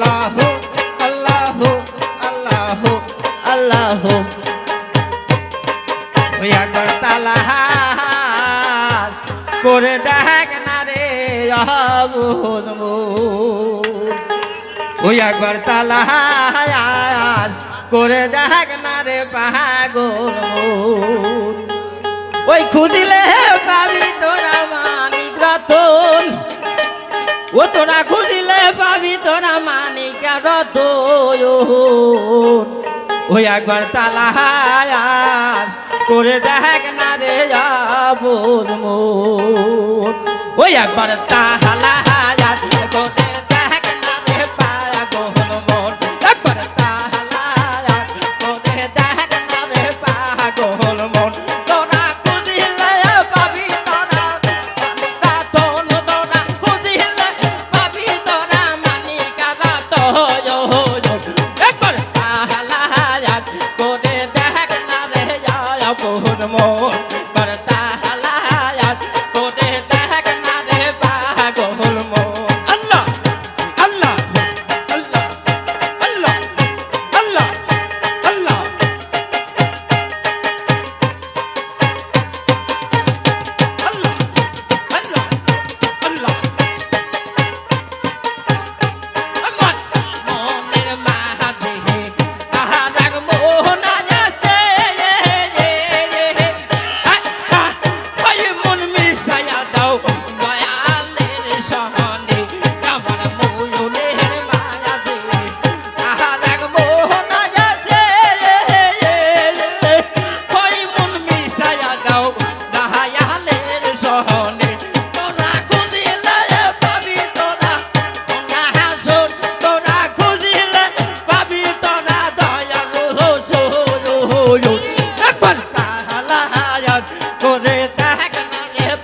আল্লাহ আল্লাহ আল্লাহ করে দেখ না রে ওই একবার তালা পাগল ওই খুঁজিলে পাবি তোরা মানিক রতন ও তোরা রতন ওই একবার তালা করে দেখ না রে মন ওই একবার তালা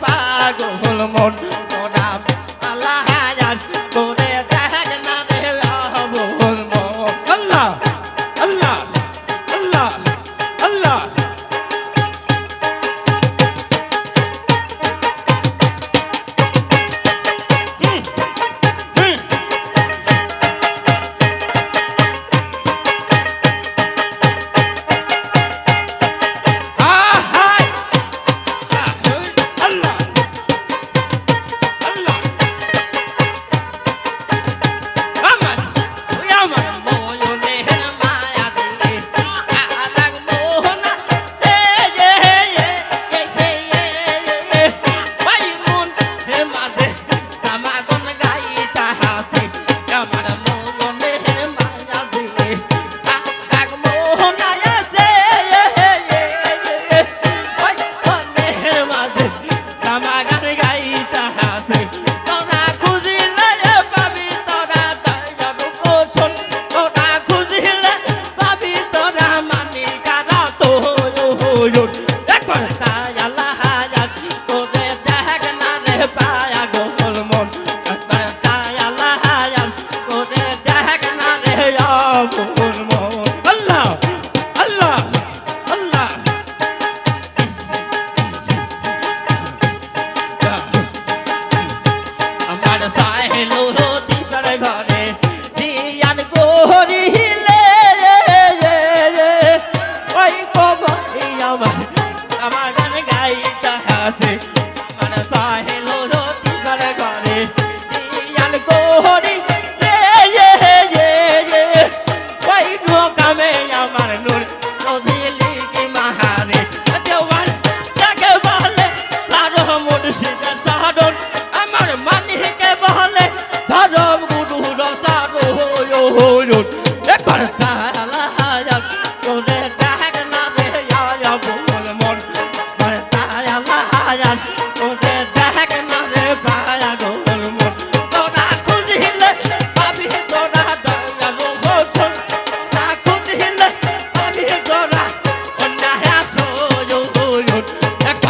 পাগল মন মোনাম আল্লাহ করে দেখ না রে আল্লাহ আল্লাহ আল্লাহ।